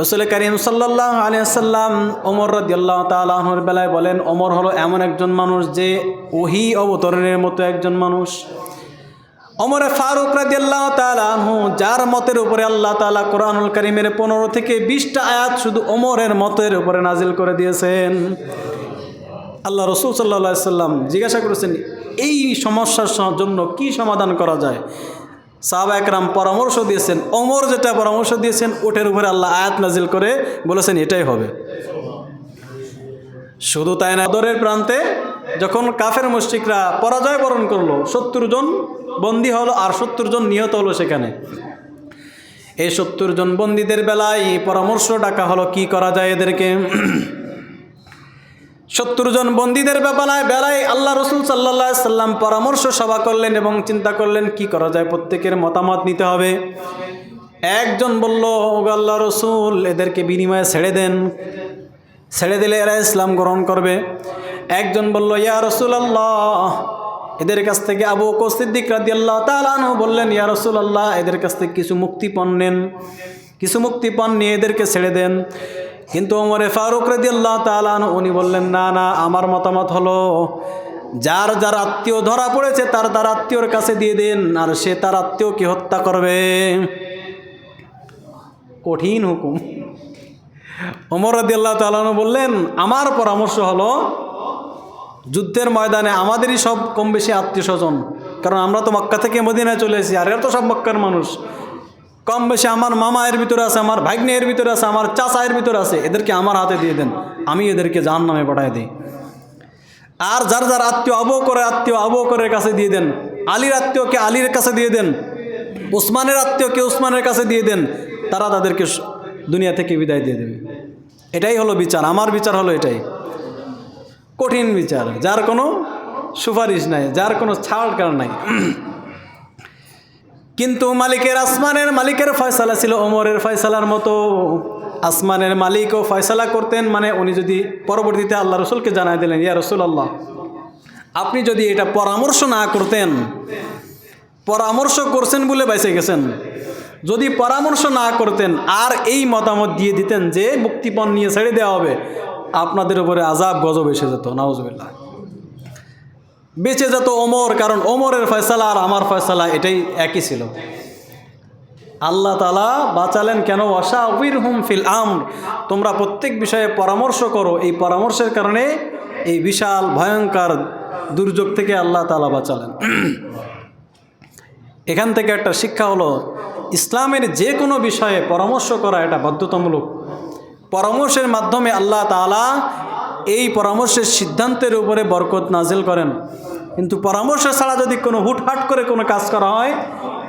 রসুল করিম সাল্লাহ আলিয়াল্লাম ওমর রদিয়াল্লাহ তালাহর বেলায় বলেন, ওমর হলো এমন একজন মানুষ যে ওহি অবতরণের মতো একজন মানুষ। অমরে ফারুক রাজিয়াল্লাহ তালাহু যার মতের উপরে আল্লাহ তালা কোরআনুল করিমের পনেরো থেকে বিশটা আয়াত শুধু ওমরের মতের উপরে নাজিল করে দিয়েছেন। আল্লাহ রসুল সাল্লা সাল্লাম জিজ্ঞাসা করেছেন, এই সমস্যার জন্য কি সমাধান করা যায়? সাহাবা একরাম পরামর্শ দিয়েছেন অমর যেটা পরামর্শ দিয়েছেন, ওটার উপরে আল্লাহ আয়াত নাজিল করে বলেছেন, এটাই হবে। শুধু তাই না দরের প্রান্তে যখন কাফের মুশরিকরা পরাজয় বরণ করল, সত্তর জন বন্দী হলো আর সত্তর জন নিহত হলো সেখানে। এই সত্তর জন বন্দীদের বেলায় পরামর্শ ডাকা হলো, কি করা যায় এদেরকে? সত্তর জন বন্দীদের বেলায় বেলায় আল্লাহ রসুল সাল্লা সাল্লাম পরামর্শ সভা করলেন এবং চিন্তা করলেন, কি করা যায়? প্রত্যেকের মতামত নিতে হবে। একজন বলল আল্লাহ রসুল, এদেরকে বিনিময়ে ছেড়ে দেন। ছেড়ে দিলে এরা ইসলাম গ্রহণ করবে। একজন বলল, ইয়া রসুল আল্লাহ এদের কাছ থেকে আবু সিদ্দিক রাদি আল্লাহ তালানু বললেন, ইয়া রসুল আল্লাহ এদের কাছ থেকে কিছু মুক্তিপণ নেন। কিছু মুক্তিপণ নিয়ে এদেরকে ছেড়ে দেন। কিন্তু ওমরে ফারুক রাদি আল্লাহ তালানু উনি বললেন, না না, আমার মতামত হলো, যার যার আত্মীয় ধরা পড়েছে, তার তার আত্মীয়র কাছে দিয়ে দেন, আর সে তার আত্মীয়কে হত্যা করবে। কঠিন হুকুম। ওমর আল্লাহ তালানু বললেন, আমার পরামর্শ হলো, যুদ্ধের ময়দানে আমাদেরই সব কম বেশি আত্মীয় স্বজন কারণ আমরা তো মক্কা থেকে মদিনায় চলে এসেছি, আর এরা তো সব মক্কার মানুষ। কম বেশি আমার মামা এর ভিতরে আছে, আমার ভাগ্নে এর ভিতরে আছে, আমার চাচা এর ভিতরে আছে, এদেরকে আমার হাতে দিয়ে দেন, আমি এদেরকে জাহান নামে পাঠাই দিই। আর যার যার আত্মীয় আবু করে আত্মীয় আবু করের কাছে দিয়ে দেন, আলীর আত্মীয়কে আলীর কাছে দিয়ে দেন, উসমানের আত্মীয়কে উসমানের কাছে দিয়ে দেন, তারা তাদেরকে দুনিয়া থেকে বিদায় দিয়ে দেবে। এটাই হলো বিচার, আমার বিচার হলো এটাই। কঠিন বিচার, যার কোনো সুপারিশ নাই, যার কোনো ছাড় কার নাই। কিন্তু মালিকের আসমানের মালিকের ফয়সালা ছিল ওমরের ফয়সালার মতো। আসমানের মালিকও ফয়সালা করতেন মানে উনি যদি পরবর্তীতে আল্লাহ রসুলকে জানাই দিলেন, ইয়া রসুল আল্লাহ আপনি যদি এটা পরামর্শ না করতেন, পরামর্শ করছেন বলে বেঁচে গেছেন। যদি পরামর্শ না করতেন, আর এই মতামত দিয়ে দিতেন যে মুক্তিপণ নিয়ে ছেড়ে দেওয়া হবে, আপনাদের উপরে আজাব গজব এসে যেত, নাউজবিল্লাহ। বেঁচে যেত ওমর, কারণ ওমরের ফয়সালা আর আমার ফয়সালা এটাই একই ছিল। আল্লাহ তালা বাঁচালেন কেন? উবির হুম ফিল আম তোমরা প্রত্যেক বিষয়ে পরামর্শ করো। এই পরামর্শের কারণে এই বিশাল, ভয়ঙ্কর দুর্যোগ থেকে আল্লাহ তালা বাঁচালেন। এখান থেকে একটা শিক্ষা হলো, ইসলামের যে কোনো বিষয়ে পরামর্শ করা এটা বাধ্যতামূলক। পরামর্শের মাধ্যমে আল্লাহ তাআলা এই পরামর্শের সিদ্ধান্তের উপরে বরকত নাজিল করেন। কিন্তু পরামর্শ ছাড়া যদি কোনো হুটহাট করে কোনো কাজ করা হয়,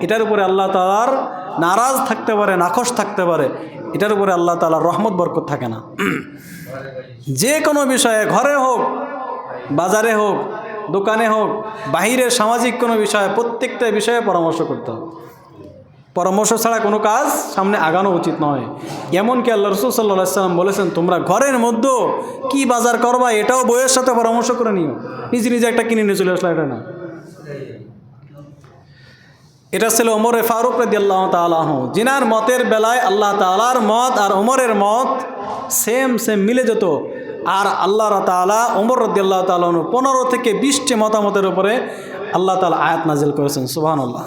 এটার উপরে আল্লাহ তালার নারাজ থাকতে পারে নাকশ থাকতে পারে। এটার উপরে আল্লাহ তালার রহমত, বরকত থাকে না। যে কোনো বিষয়ে, ঘরে হোক, বাজারে হোক, দোকানে হোক, বাহিরে সামাজিক কোনো বিষয়ে, প্রত্যেকটা বিষয়ে পরামর্শ করতে হবে। পরামর্শ ছাড়া কোনো কাজ সামনে আগানো উচিত নয়। এমনকি আল্লাহ রসুল সাল্লাহ সাল্লাম বলেছেন, তোমরা ঘরের মধ্যে কি বাজার করবা এটাও বইয়ের সাথে পরামর্শ করে নিও। নিজে নিজে একটা কিনে নিয়ে চলে আসলো, এটা না। এটা ছিল ওমরে ফারুক রদি আল্লাহ তালাহ জিনার মতের বেলায় আল্লাহ তালার মত আর ওমরের মত সেম সেম মিলে যেত। আর আল্লাহ তালা ওমর রদি আল্লাহ তালন পনেরো থেকে বিশটি মতামতের উপরে আল্লাহ তালা আয়াত নাজিল করেছেন। সুবাহান আল্লাহ